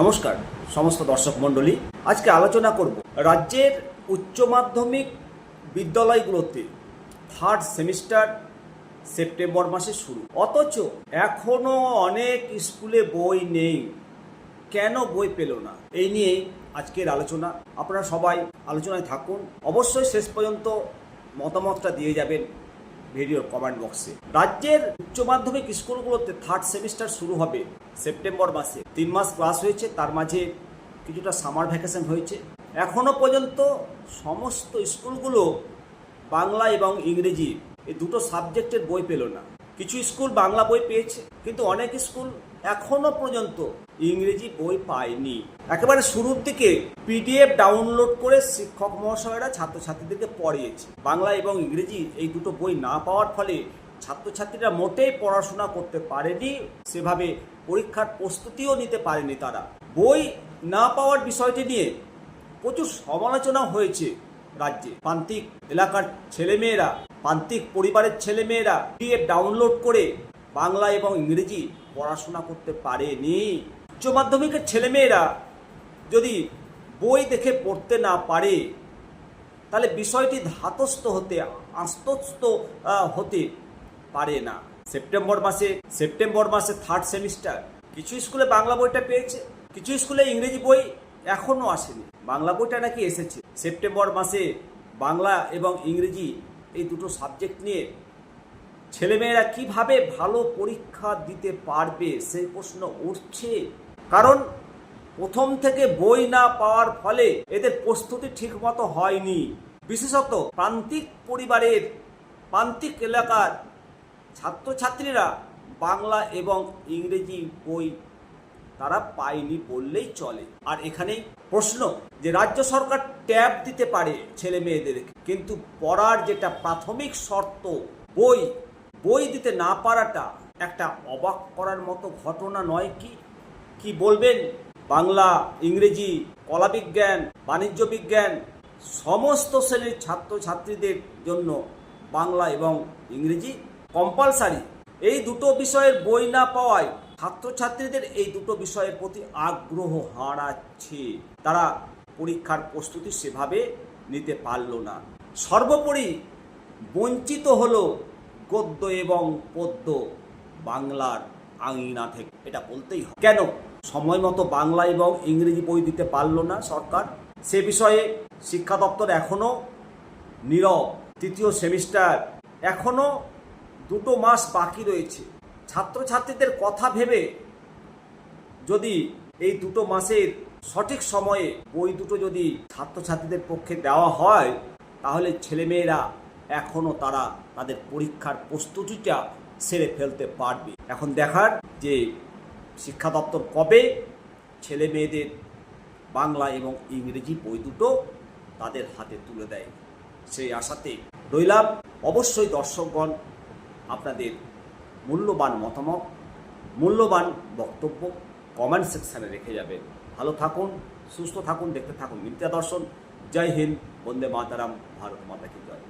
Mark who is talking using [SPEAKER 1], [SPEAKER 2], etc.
[SPEAKER 1] নমস্কার, সমস্ত দর্শক মণ্ডলী, আজকে আলোচনা করব রাজ্যের উচ্চ মাধ্যমিক বিদ্যালয়গুলোতে থার্ড সেমিস্টার সেপ্টেম্বর মাসে শুরু। অথচ এখনও অনেক স্কুলে বই নেই। কেন বই পেল না? এই নিয়ে আজকের আলোচনা। আপনারা সবাই আলোচনায় থাকুন। অবশ্যই শেষ পর্যন্ত মতামতটা দিয়ে যাবেন। ভিডিওর কমেন্ট বক্সে। রাজ্যের উচ্চ মাধ্যমিক স্কুলগুলোতে থার্ড সেমিস্টার শুরু হবে সেপ্টেম্বর মাসে। তিন মাস ক্লাস হয়েছে, তার মাঝে কিছুটা সামার ভ্যাকেশন হয়েছে। এখনও পর্যন্ত সমস্ত স্কুলগুলো বাংলা এবং ইংরেজি এই দুটো সাবজেক্টের বই পেল না। কিছু স্কুল বাংলা বই পেয়েছে, কিন্তু অনেক স্কুল এখনও পর্যন্ত ইংরেজি বই পায়নি একেবারে শুরুর দিকে পিডিএফ ডাউনলোড করে শিক্ষক মহাশয়রা ছাত্রছাত্রীদেরকে পড়িয়েছে। বাংলা এবং ইংরেজি এই দুটো বই না পাওয়ার ফলে ছাত্রছাত্রীরা মোটেই পড়াশোনা করতে পারেনি, সেভাবে পরীক্ষার প্রস্তুতিও নিতে পারেনি তারা। বই না পাওয়ার বিষয়টি নিয়ে প্রচুর সমালোচনা হয়েছে রাজ্যে। প্রান্তিক এলাকার ছেলেমেয়েরা, প্রান্তিক পরিবারের ছেলেমেয়েরা পিডিএফ ডাউনলোড করে বাংলা এবং ইংরেজি পড়াশোনা করতে পারেনি। উচ্চ মাধ্যমিকের ছেলেমেয়েরা যদি বই দেখে পড়তে না পারে, তাহলে বিষয়টি ধাতস্থ হতে আস্তস্ত হতে পারে না। সেপ্টেম্বর মাসে সেপ্টেম্বর মাসে থার্ড সেমিস্টার কিছু স্কুলে বাংলা বইটা পেয়েছে, কিছু স্কুলে ইংরেজি বই এখনও আসেনি। বাংলা বইটা নাকি এসেছে। সেপ্টেম্বর মাসে বাংলা এবং ইংরেজি এই দুটো সাবজেক্ট নিয়ে ছেলেমেয়েরা কীভাবে ভালো পরীক্ষা দিতে পারবে? সেই প্রশ্ন উঠছে। কারণ প্রথম থেকে বই না পাওয়ার ফলে এদের প্রস্তুতি ঠিকমতো হয়নি। বিশেষত প্রান্তিক পরিবারের, প্রান্তিক এলাকার ছাত্রছাত্রীরা বাংলা এবং ইংরেজি বই তারা পায়নি বললেই চলে। আর এখানেই প্রশ্ন যে, রাজ্য সরকার ট্যাব দিতে পারে ছেলে মেয়েদের কিন্তু পড়ার যেটা প্রাথমিক শর্ত বই বই দিতে না পারাটা একটা অবাক করার মতো ঘটনা নয় কি? কি বলবেন? বাংলা, ইংরেজি কলা বিজ্ঞান বাণিজ্য বিজ্ঞান, সমস্ত শ্রেণির ছাত্রছাত্রীদের জন্য বাংলা এবং ইংরেজি কম্পালসারি এই দুটো বিষয়ের বই না পাওয়ায় ছাত্রছাত্রীদের এই দুটো বিষয়ের প্রতি আগ্রহ হারাচ্ছে। তারা পরীক্ষার প্রস্তুতি সেভাবে নিতে পারল না। সর্বোপরি বঞ্চিত হলো গদ্য এবং পদ্য বাংলার আঙিনা থেকে। এটা বলতেই হয় কেন? সময় মতো বাংলা এবং ইংরেজি বই দিতে পারল না সরকার। সে বিষয়ে শিক্ষা দপ্তর এখনও নীরব। তৃতীয় সেমিস্টার এখনও দুটো মাস বাকি রয়েছে। ছাত্রছাত্রীদের কথা ভেবে যদি এই দুটো মাসের সঠিক সময়ে বই দুটো যদি ছাত্রছাত্রীদের পক্ষে দেওয়া হয়, তাহলে ছেলেমেয়েরা এখনও তারা তাদের পরীক্ষার প্রস্তুতিটা সেরে ফেলতে পারবে। এখন দেখার যে শিক্ষা দপ্তর কবে, ছেলে মেয়েদের বাংলা এবং ইংরেজি বই দুটো তাদের হাতে তুলে দেয়। সেই আশাতে রইলাম। অবশ্যই দর্শকগণ, আপনাদের মূল্যবান মতামত, মূল্যবান বক্তব্য কমেন্ট সেকশানে রেখে যাবেন ভালো থাকুন, সুস্থ থাকুন, দেখতে থাকুন মিথ্যা দর্শন। জয় হিন্দ, বন্দে মাতারাম, ভারত মাতা কি জয়।